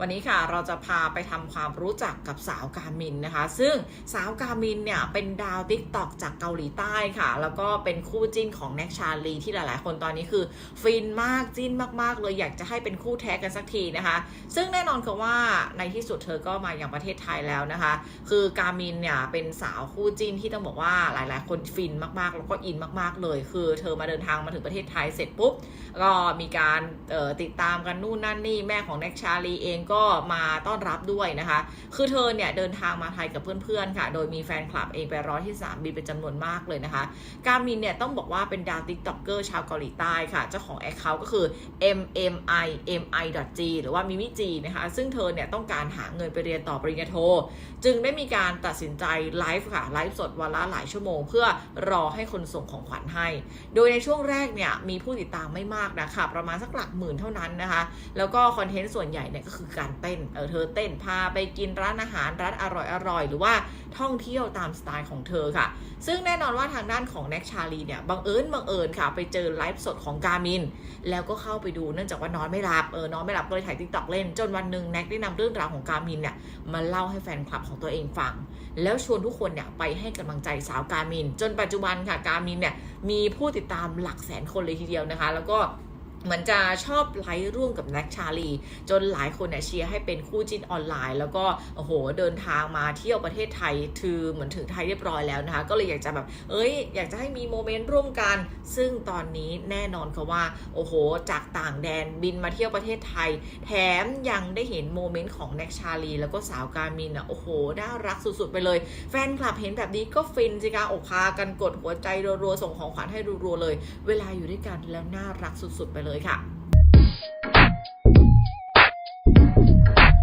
วันนี้ค่ะเราจะพาไปทำความรู้จักกับสาวกามินนะคะ ซึ่งสาวกามินเนี่ยเป็นดาวติ๊กตอกจากเกาหลีใต้ค่ะ แล้วก็เป็นคู่จิ้นของแน็กชาลีที่หลายๆ คนตอนนี้คือ ฟินมากจิ้นมากๆ เลยอยากจะให้เป็นคู่แท้กันสักทีนะคะ ซึ่งแน่นอนคือว่าในที่สุดเธอก็มาอย่างประเทศไทยแล้วนะคะ คือกามินเนี่ยเป็นสาวคู่จิ้นที่ต้องบอกว่าหลายๆ คนฟินมากๆ แล้วก็อินมากๆ เลย คือเธอมาเดินทางมาถึงประเทศไทยเสร็จปุ๊บก็มีการติดตามกันนู่นนั่นนี่แม่ของแน็กชาลีเองก็มาต้อนรับด้วยนะคะ คือเธอเนี่ยเดินทางมาไทยกับเพื่อนๆค่ะ โดยมีแฟนคลับเองไปรอที่สนามบินเป็นจำนวนมากเลยนะคะ กามินเนี่ยต้องบอกว่าเป็นดาวติ๊กต็อกเกอร์ชาวเกาหลีใต้ค่ะ เจ้าของแอคเคาท์ก็คือ mmi mi g หรือว่ามิมิจีนะคะ ซึ่งเธอเนี่ยต้องการหาเงินไปเรียนต่อปริญญาโท จึงได้มีการตัดสินใจไลฟ์ค่ะ ไลฟ์สดวันละหลายชั่วโมง เพื่อรอให้คนส่งของขวัญให้ โดยในช่วงแรกเนี่ยมีผู้ติดตามไม่มากนะคะ ประมาณสักหลักหมื่นเท่านั้นนะคะ แล้วก็คอนเทนต์ส่วนใหญ่เนี่ยก็คือการเต้น เออเธอเต้นพาไปกินร้านอาหารร้านอร่อยอร่อยๆหรือว่าท่องเที่ยวตามสไตล์ของเธอค่ะ ซึ่งแน่นอนว่าทางด้านของแน็กชาลีเนี่ยบังเอิญบังเอิญค่ะ ไปเจอไลฟ์สดของกามิน แล้วก็เข้าไปดูเนื่องจากว่านอนไม่หลับ เออนอนไม่หลับก็เลยถ่ายติ๊กต็อกเล่น จนวันหนึ่งแน็กได้นำเรื่องราวของกามินเนี่ยมาเล่าให้แฟนคลับของตัวเองฟัง แล้วชวนทุกคนเนี่ยไปให้กำลังใจสาวกามิน จนปัจจุบันค่ะกามินเนี่ยมีผู้ติดตามหลักแสนคนเลยทีเดียวนะคะ แล้วก็ เหมือนจะชอบไลฟ์ร่วมกับแน็กชาลี จนหลายคนเนี่ยเชียร์ให้เป็นคู่จิ้นออนไลน์ แล้วก็โอ้โหเดินทางมาเที่ยวประเทศไทยคือเหมือนถึงไทยเรียบร้อยแล้วนะคะ ก็เลยอยากจะแบบ เอ้ย อยากจะให้มีโมเมนต์ร่วมกัน ซึ่งตอนนี้แน่นอนค่ะว่า โอ้โห จากต่างแดนบินมาเที่ยวประเทศไทย แถมยังได้เห็นโมเมนต์ของแน็กชาลี แล้วก็สาวการมินอะโอ้โหน่ารักสุดๆไปเลย แฟนคลับเห็นแบบนี้ก็ฟินสิคะอกพากันกดหัวใจรัวๆส่งของขวัญให้รัวๆเลย เวลาอยู่ด้วยกันแล้วน่ารักสุดๆไปเลยค่ะ